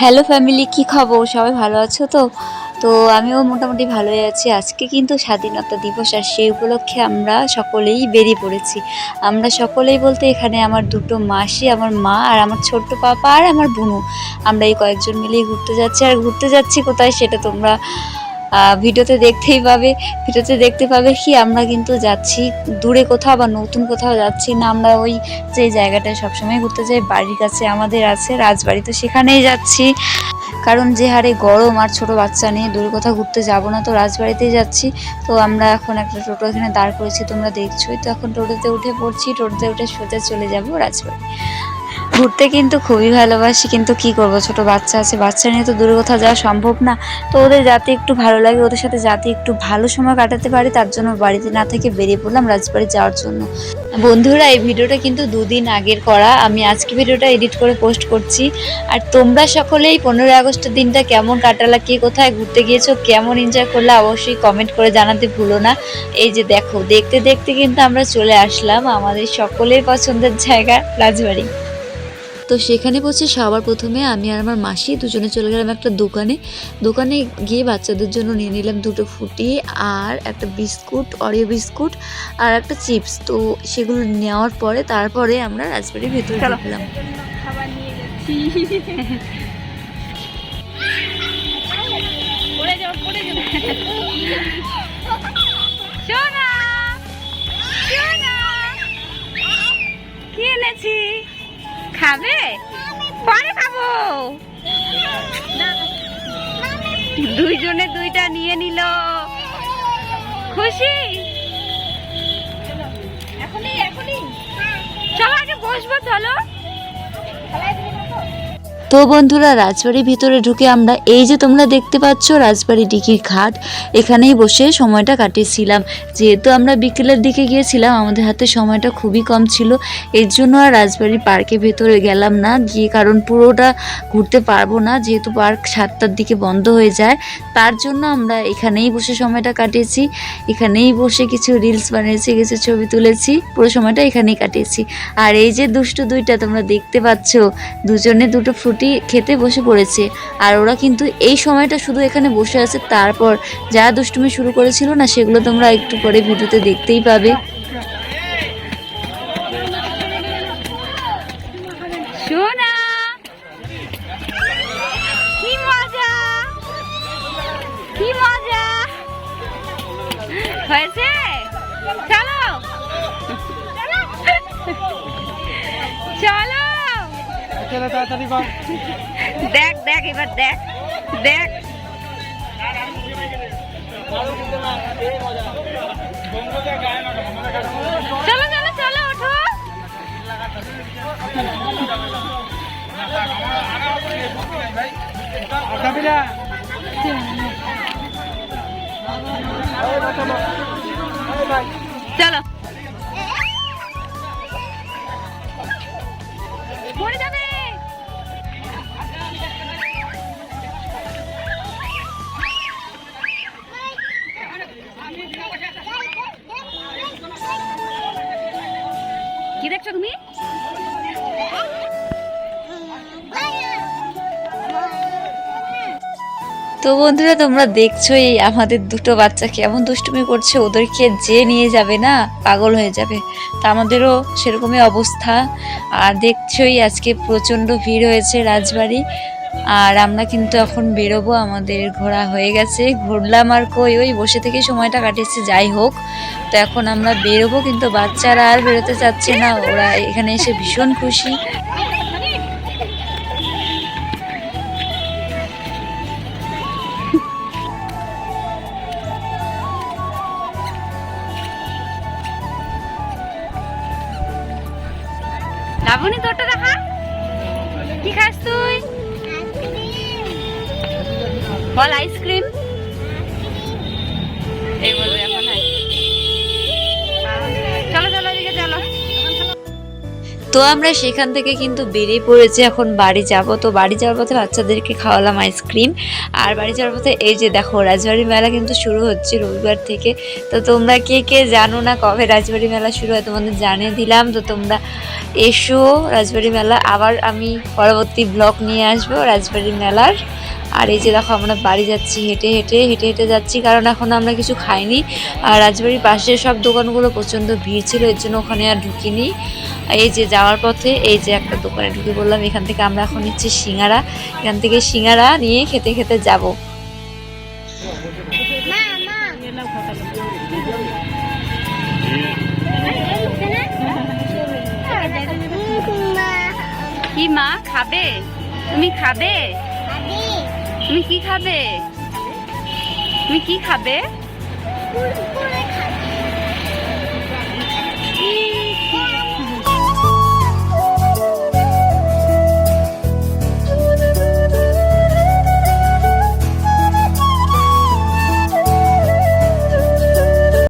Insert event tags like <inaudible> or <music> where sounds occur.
Hello family, কি খবর? সবাই ভালো আছো তো? তো আমিও মোটামুটি ভালোই আছি। আজকে কিন্তু স্বাধীনতা দিবস আর সেই উপলক্ষে আমরা সকলেই বেরিয়ে পড়েছি। আমরা সকলেই বলতে এখানে আমার দুটো মাসি, আমার মা আর আমার ছোট্ট পাপা আর আমার বুনু। আমরা এই কয়েকজন মিলেই ঘুরতে যাচ্ছি। আর ঘুরতে যাচ্ছি কোথায় সেটা তোমরা ভিডিওতে দেখতেই পাবে। ভিডিওতে দেখতে পাবে কি আমরা কিন্তু যাচ্ছি দূরে কোথাও বা নতুন কোথাও যাচ্ছি না, আমরা ওই যে জায়গাটায় সবসময় ঘুরতে যাই, বাড়ির কাছে আমাদের আছে, রাজবাড়ি। তো সেখানেই যাচ্ছি। কারণ যে হারে গরম আর ছোট বাচ্চা নিয়ে দূরে কোথাও ঘুরতে যাব না, তো রাজবাড়িতেই যাচ্ছি। তো আমরা এখন একটা টোটো এখানে দাঁড় করেছি, তোমরা দেখছোই। তো এখন টোটোতে উঠে পড়ছি, টোটোতে উঠে সোজা চলে যাব রাজবাড়ি। ঘুরতে কিন্তু খুবই ভালোবাসি, কিন্তু কি করব? ছোট বাচ্চা আছে, বাচ্চা নিয়ে তো দূরে কোথাও যাওয়া সম্ভব না। তো ওদের যাতে একটু ভালো লাগে, ওদের সাথে যাতে একটু ভালো সময় কাটাতে পারি, তার জন্য বাড়িতে না থেকে বেরিয়ে পড়লাম রাজবাড়ি যাওয়ার জন্য। বন্ধুরা, এই ভিডিওটা কিন্তু দুদিন আগের করা। আমি আজকে ভিডিওটা এডিট করে পোস্ট করছি। আর তোমরা সকলেই পনেরোই আগস্টের দিনটা কেমন কাটালা, কে কোথায় ঘুরতে গিয়েছো, কেমন এনজয় করলে, অবশ্যই কমেন্ট করে জানাতে ভুলো না। এই যে দেখো, দেখতে দেখতে কিন্তু আমরা চলে আসলাম আমাদের সকলের পছন্দের জায়গা, রাজবাড়ি। তো সেখানে বসে সবার প্রথমে আমি আর আমার মাসি দুজনে চলে গেলাম একটা দোকানে। দোকানে গিয়ে বাচ্চাদের জন্য নিয়ে নিলাম দুটো ফুটি আর একটা বিস্কুট অরিও বিস্কুট আর একটা চিপস। তো সেগুলো নেওয়ার পরে তারপরে আমরা রাজবাড়ির ভেতরে। ঢুকলাম। খাবার নিয়ে যাচ্ছি পড়ে যাও পড়ে যাও। <laughs> সোনা খাবে? পরে খাব। দুইজনে দুইটা নিয়ে নিল। খুশি? চলো আগে বসবো চলো। তো বন্ধুরা, রাজবাড়ির ভিতরে ঢুকে আমরা এই যে তোমরা দেখতে পাচ্ছ রাজবাড়ি ডিকির ঘাট, এখানেই বসে সময়টা কাটিয়েছিলাম। যেহেতু আমরা বিকেলের দিকে গিয়েছিলাম, আমাদের হাতে সময়টা খুবই কম ছিল, এর জন্য আর রাজবাড়ি পার্কের ভেতরে গেলাম না, গিয়ে কারণ পুরোটা ঘুরতে পারব না, যেহেতু পার্ক সাতটার দিকে বন্ধ হয়ে যায়, তার জন্য আমরা এখানেই বসে সময়টা কাটিয়েছি, এখানেই বসে কিছু রিলস বানিয়েছি, কিছু ছবি তুলেছি, পুরো সময়টা এখানেই কাটিয়েছি। আর এই যে দুষ্টু দুইটা তোমরা দেখতে পাচ্ছ, দুজনে দুটো ফ্রুটি খেতে বসে পড়েছে। আর ওরা কিন্তু এই সময়টা শুধু এখানে বসে আছে, তারপর যা দুষ্টুমি শুরু করেছিল না, সেগুলো তোমরা একটু পরে ভিডিওতে দেখতেই পাবে। দেখ দেখ এবার দেখ দেখ। কি দেখছ তুমি? তো বন্ধুরা, তোমরা দেখছ এই আমাদের দুটো বাচ্চা কেমন দুষ্টুমি করছে। ওদেরকে যে নিয়ে যাবে না, পাগল হয়ে যাবে। তা আমাদেরও সেরকমই অবস্থা। আর দেখছোই আজকে প্রচণ্ড ভিড় হয়েছে রাজবাড়ি। আর আমরা কিন্তু এখন বেরোবো, আমাদের ঘোরা হয়ে গেছে। ঘুরলাম আর কই, ওই বসে থেকে সময়টা কাটিয়েছে, যাই হোক। তো এখন আমরা বেরোবো, কিন্তু বাচ্চারা আর বেরোতে চাচ্ছে না, ওরা এখানে এসে ভীষণ খুশি। লাবণী, তোরটা দেখা? কি খাস তুই? বল আইসক্রিম এই বলবে এখন তো আমরা সেখান থেকে কিন্তু বেরিয়ে পড়েছি, এখন বাড়ি যাব। তো বাড়ি যাওয়ার পথে বাচ্চাদেরকে খাওয়ালাম আইসক্রিম আর বাড়ি যাওয়ার পথে এই যে দেখো রাজবাড়ি মেলা কিন্তু শুরু হচ্ছে রবিবার থেকে। তো তোমরা কে কে জানো না কবে রাজবাড়ি মেলা শুরু হয় তোমাদের জানিয়ে দিলাম। তো তোমরা এসো রাজবাড়ি মেলা। আবার আমি পরবর্তী ব্লগ নিয়ে আসব রাজবাড়ি মেলার। আর এই যে দেখো আমরা বাড়ি যাচ্ছি হেঁটে হেঁটে হেঁটে হেঁটে যাচ্ছি কারণ এখন আমরা কিছু খাইনি। আর রাজবাড়ির পাশে সব দোকানগুলো প্রচণ্ড ভিড় ছিল এর জন্য ওখানে আর ঢুকিনি। এই যে যাওয়ার পথে এই যে একটা দোকানে ঢুকে বললাম এখান থেকে আমরা এখন নিচ্ছি সিঙ্গারা। এখান থেকে সিঙ্গারা নিয়ে খেতে খেতে যাব। মা মা কি মা খাবে? তুমি খাবে। তুমি কি খাবে? তুমি কি খাবে?